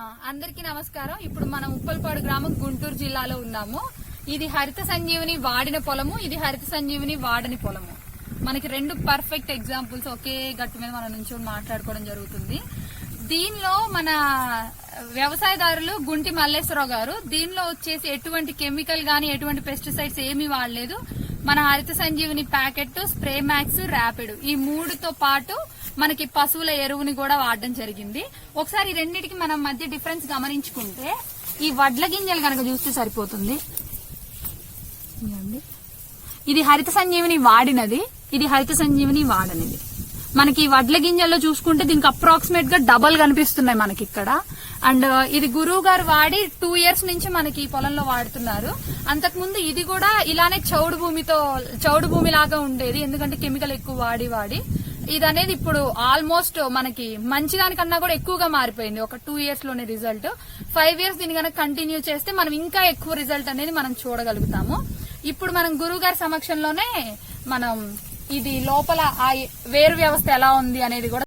అందరికీ నమస్కారం. ఇప్పుడు మనం ఉప్పల్పాడు గ్రామం గుంటూరు జిల్లాలో ఉన్నాము. ఇది హరిత సంజీవిని వాడిన పొలము ఇది హరిత సంజీవిని వాడని పొలము. మనకి రెండు పర్ఫెక్ట్ ఎగ్జాంపుల్స్ ఒకే గట్టు మీద మనం నుంచి మాట్లాడుకోవడం జరుగుతుంది. దీనిలో మన వ్యవసాయదారులు గుంటి మల్లేశ్వరరావు గారు దీనిలో వచ్చేసి ఎటువంటి కెమికల్ గాని ఎటువంటి పెస్టిసైడ్స్ ఏమీ వాడలేదు. మన Haritha Sanjeevini packet Spray Max Rapid. ఈ మూడుతో పాటు మనకి పశువుల ఎరువుని కూడా వాడడం జరిగింది. ఒకసారి రెండింటికి మనం మధ్య డిఫరెన్స్ గమనించుకుంటే ఈ వడ్ల గింజలు కనుక చూస్తే సరిపోతుంది. ఇది హరిత సంజీవిని వాడినది. ఇది హరిత సంజీవిని వాడనిది. మనకి వడ్ల గింజల్లో చూసుకుంటే దీనికి అప్రాక్సిమేట్గా డబల్ కనిపిస్తున్నాయి మనకి ఇక్కడ. అండ్ ఇది గురువు గారు వాడి టూ ఇయర్స్ నుంచి మనకి పొలంలో వాడుతున్నారు. అంతకుముందు ఇది కూడా ఇలానే చౌడు భూమితో చౌడు భూమి లాగా ఉండేది. ఎందుకంటే కెమికల్ ఎక్కువ వాడి వాడి. ఇది అనేది ఇప్పుడు ఆల్మోస్ట్ మనకి మంచి దానికన్నా కూడా ఎక్కువగా మారిపోయింది. ఒక టూ ఇయర్స్లోనే రిజల్ట్. ఫైవ్ ఇయర్స్ దీని కనుక కంటిన్యూ చేస్తే మనం ఇంకా ఎక్కువ రిజల్ట్ అనేది మనం చూడగలుగుతాము. ఇప్పుడు మనం గురువు గారి సమక్షంలోనే మనం ఇది లోపల ఆ వేరు వ్యవస్థ ఎలా ఉంది అనేది కూడా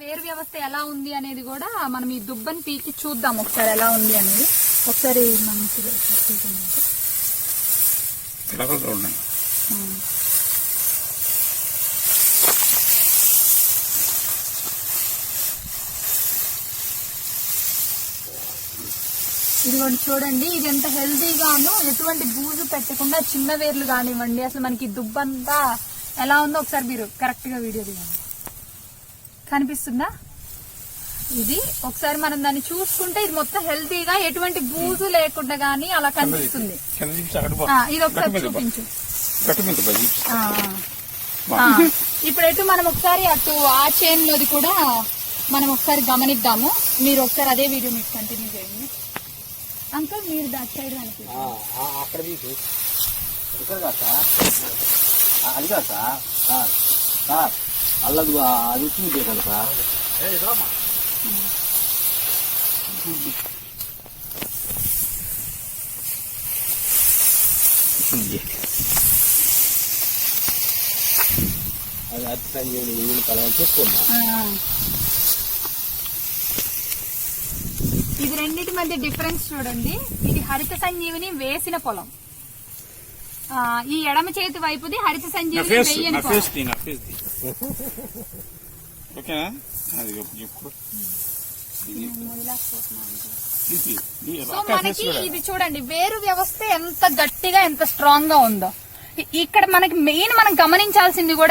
వేరు వ్యవస్థ ఎలా ఉంది అనేది కూడా మనం ఈ దుబ్బని పీకి చూద్దాం ఒకసారి ఎలా ఉంది అనేది. ఒకసారి. ఇదిగోండి చూడండి ఇది ఎంత హెల్దీగాను ఎటువంటి బూజు పెట్టకుండా చిన్న వేర్లు కానివ్వండి. అసలు మనకి దుబ్బంతా ఎలా ఉందో ఒకసారి మీరు కరెక్ట్గా వీడియో తీయండి. కనిపిస్తుందా? ఇది ఒకసారి మనం దాన్ని చూసుకుంటే ఇది మొత్తం హెల్తీగా ఎటువంటి బూజు లేకుండా గానీ అలా కనిపిస్తుంది. ఇది ఒకసారి. చూపించు. గట్టు మీద పో, చూపించు. ఆ, ఆ. ఇప్పుడు ఎటు మనం ఒకసారి అటు ఆ చైన్ లోది కూడా మనం ఒకసారి గమనిద్దాము. మీరు ఒకసారి అదే వీడియో మీకు కంటిన్యూ చేయండి. అంకుల్ మీరు దట్ సైడ్ అక్కడ తీసి. ఇక్కడ కాదు సార్. ఆ, అది కాదు సార్. Sir sir. అల్లది ఆ, అది వచ్చింది కదా సార్. అది అతి సంజీవుని ఇల్లు కలవని చెప్పుకున్నా ఇది రెండింటి మధ్య డిఫరెన్స్ చూడండి. ఇది హరిత సంజీవిని వేసిన పొలం. ఆ, ఈ ఎడమ చేతి వైపుది హరిత సంజీవిని వేయని పొలం. ఓకేనా? అది సో మనకి ఇది చూడండి వేరు వ్యవస్థ ఎంత గట్టిగా ఎంత స్ట్రాంగ్గా ఉందో. ఇక్కడ మనకి మెయిన్ మనం గమనించాల్సింది కూడా